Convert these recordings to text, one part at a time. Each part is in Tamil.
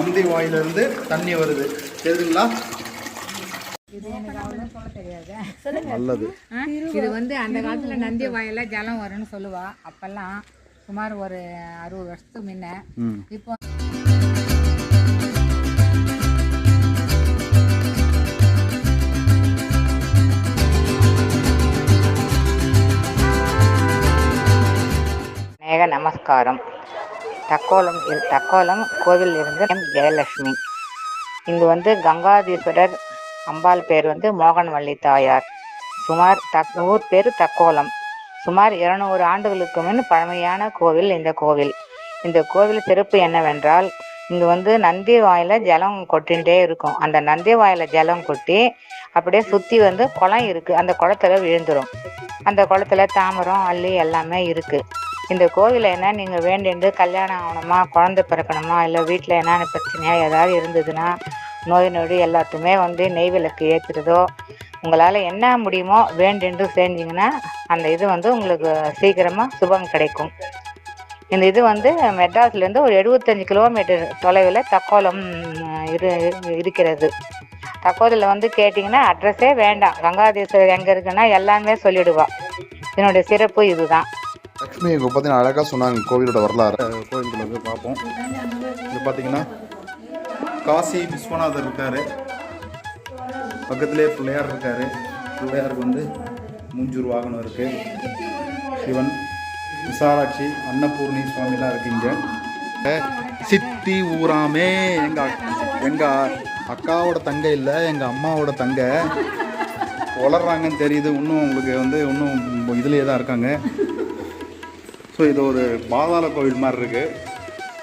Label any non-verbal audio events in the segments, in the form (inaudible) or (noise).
நந்தி வாயிலிருந்து தண்ணி வருது. தெரியுதுங்களா? நல்லது. இது வந்து அந்த காலத்துல நந்தி வாயில ஜலம் வரும்னு சொல்லுவா. அப்பெல்லாம் சுமார் ஒரு அறுபது வருஷத்துக்கு முன்ன. இப்போ மேக நமஸ்காரம். தக்கோலம் தக்கோலம் கோவில் இருந்து எம். ஜெயலட்சுமி. இங்கு வந்து கங்காதீஸ்வரர் அம்பாள் பேர் வந்து மோகன்வள்ளி தாயார். சுமார் தக் ஊர் பேர் தக்கோலம். சுமார் இருநூறு ஆண்டுகளுக்கு முன் பழமையான கோவில் இந்த கோவில். இந்த கோவில் சிறப்பு என்னவென்றால் இங்கு வந்து நந்தி வாயில ஜலம் கொட்டிகிட்டே இருக்கும். அந்த நந்தி வாயில ஜலம் கொட்டி அப்படியே சுற்றி வந்து குளம் இருக்குது அந்த குளத்துல விழுந்துடும் அந்த குளத்துல தாமரம் அள்ளி எல்லாமே இருக்குது இந்த கோவிலில் என்ன நீங்கள் வேண்டிண்டு? கல்யாணம் ஆகணுமா? குழந்தை பிறக்கணுமா? இல்லை வீட்டில் என்னென்ன பிரச்சனையாக ஏதாவது இருந்ததுன்னா நோய் நொடி எல்லாத்துமே வந்து நெய் விளக்கு ஏற்றுறதோ உங்களால் என்ன முடியுமோ வேண்டிண்டு செஞ்சீங்கன்னா அந்த இது வந்து உங்களுக்கு சீக்கிரமாக சுபம் கிடைக்கும். இந்த இது வந்து மெட்ராஸ்லேருந்து ஒரு எழுபத்தஞ்சு கிலோமீட்டர் தொலைவில் தக்கோலம் இரு இருக்கிறது. தக்கோலில் வந்து கேட்டிங்கன்னா அட்ரஸே வேண்டாம். கங்காதேஸ்வரர் எங்கே இருக்குன்னா எல்லாமே சொல்லிவிடுவா இதனுடைய சிறப்பு இதுதான். லக்ஷ்மி இப்போ பார்த்தீங்கன்னா அழகாக சொன்னாங்க கோவிலோட வரலாறு. கோவிலுக்குள்ள போய் பார்ப்போம். இது பார்த்தீங்கன்னா காசி விஸ்வநாதர் இருக்காரு. பக்கத்திலே பிள்ளையார் இருக்காரு. பிள்ளையாருக்கு வந்து மூஞ்சூர் வாகனம் இருக்கு. சிவன் விசாலாட்சி அன்னபூர்ணி சுவாமிலாம் இருக்கீங்க. சித்தி ஊராமே எங்க எங்க அக்காவோட தங்க இல்லை எங்க அம்மாவோட தங்க. (laughs) வளர்றாங்கன்னு தெரியுது. இன்னும் உங்களுக்கு வந்து இன்னும் இதுலேயே தான் இருக்காங்க. ஸோ இது ஒரு பாதாள கோவில் மாதிரி இருக்கு.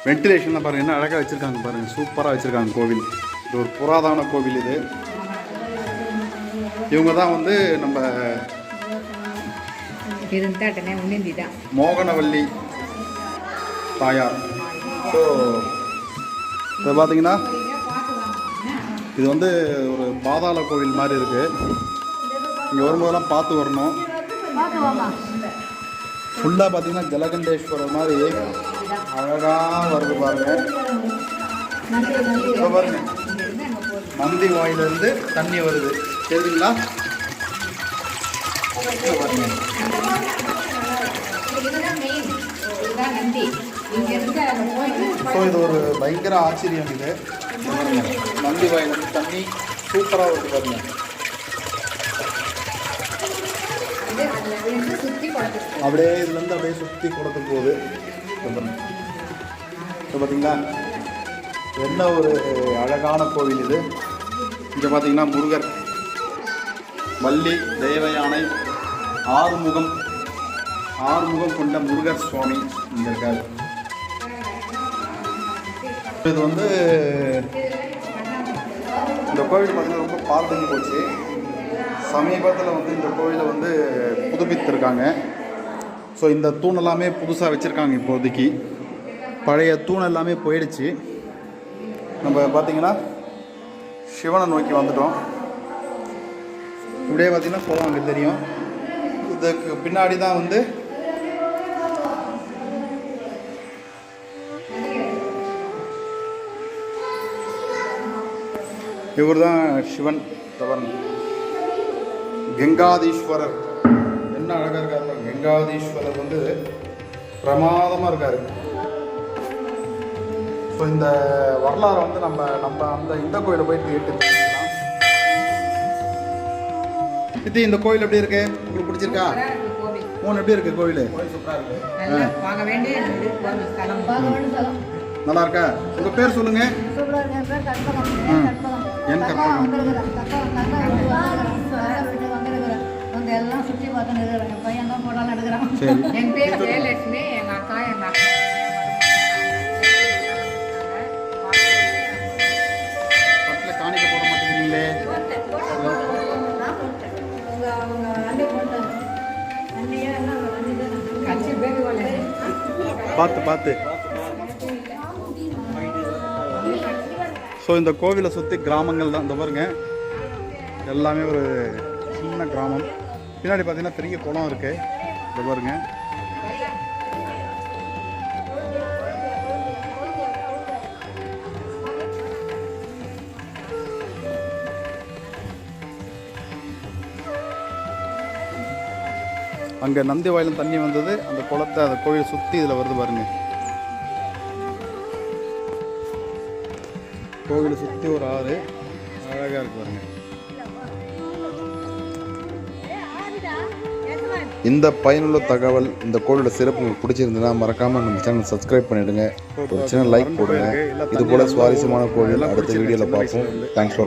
வென்டிலேஷன்லாம் பாருங்க என்ன அழகாக வச்சுருக்காங்க பாருங்க. சூப்பராக வச்சுருக்காங்க கோவில். இது ஒரு புராதன கோவில் இது. இவங்க தான் வந்து நம்ம மோகனவல்லி தாயார். ஸோ இப்போ பார்த்தீங்கன்னா இது வந்து ஒரு பாதாள கோவில் மாதிரி இருக்கு. இங்கே வரும்போதெல்லாம் பார்த்து வரணும். ஃபுல்லாக பார்த்தீங்கன்னா ஜலகண்டேஸ்வரர் மாதிரி அழகாக வருது பாருங்க. இதோ பாருங்க. நந்தி வாயிலிருந்து தண்ணி வருது. தெரியுங்களா ஸோ இது ஒரு பயங்கர ஆச்சரியம் இது. நந்தி வாயிலிருந்து தண்ணி சூப்பராக வருது பாருங்க வந்து அதுல விழுந்து சுத்தி குளத்துக்கு அப்படியே இதுலேருந்து அப்படியே சுற்றி கொடுத்து போகுது. இப்போ பார்த்தீங்களா என்ன ஒரு அழகான கோவில் இது. இங்கே பார்த்தீங்கன்னா முருகர் வள்ளி தேவயானை ஆறுமுகம் ஆறுமுகம் கொண்ட முருகர் சுவாமி இங்கே இருக்கார். இது வந்து இந்த கோவில் பார்த்தீங்கன்னா ரொம்ப பாழ்தங்கி போச்சு. சமீபத்தில் வந்து இந்த கோவிலை வந்து புதுப்பித்திருக்காங்க. ஸோ இந்த தூண் எல்லாமே புதுசாக வச்சுருக்காங்க இப்போதைக்கு. பழைய தூண் எல்லாமே போயிடுச்சு. நம்ம பார்த்தீங்கன்னா சிவனை நோக்கி வந்துட்டோம். இப்படியே பார்த்திங்கன்னா போவாங்க அங்கே தெரியும். இதுக்கு பின்னாடி தான் வந்து இவர் தான் சிவன் தவன் கங்காதீஸ்வரர். என்ன அழகாக இருக்காரு. கங்காதீஸ்வரர் வந்து பிரமாதமாக இருக்காரு. ஸோ இந்த வரலாறை வந்து நம்ம நம்ம அந்த இந்த கோயிலை போயிட்டு கேட்டு. சித்தி இந்த கோயில் எப்படி இருக்கு? உங்களுக்கு பிடிச்சிருக்கா? மூணு எப்படி இருக்கு கோயில்? நல்லா இருக்கா? உங்க பேர் சொல்லுங்க. என் கற்பகம். சரி. என் பேர் ஜெயலட்சுமி எங்க அக்கா எங்க அக்கா காணிக்க போட மாட்டேங்கிறீங்களே. பார்த்து பார்த்து. ஸோ இந்த கோவிலை சுற்றி கிராமங்கள் தான். இந்த பாருங்க. எல்லாமே ஒரு சின்ன கிராமம். பின்னாடி பார்த்தீங்கன்னா பெரிய குளம் இருக்கு. இந்த பாருங்க. அங்கே நந்தி வாயிலும் தண்ணி வந்தது. அந்த குளத்தை அந்த கோயிலை சுற்றி இதில் வருது பாருங்க. கோவிலை சுற்றி ஒரு ஆறு. அழகாக இருக்கு பாருங்கள் இந்த பயனுள்ள தகவல் இந்த கோவிலோட சிறப்பு உங்களுக்கு பிடிச்சிருந்ததுன்னா மறக்காம நம்ம சேனல் சப்ஸ்கிரைப் பண்ணிடுங்க. ஒரு சின்ன லைக் போடுங்க. இது போல சுவாரஸ்யமான கோவில் அடுத்த வீடியோவில் பார்ப்போம். Thanks for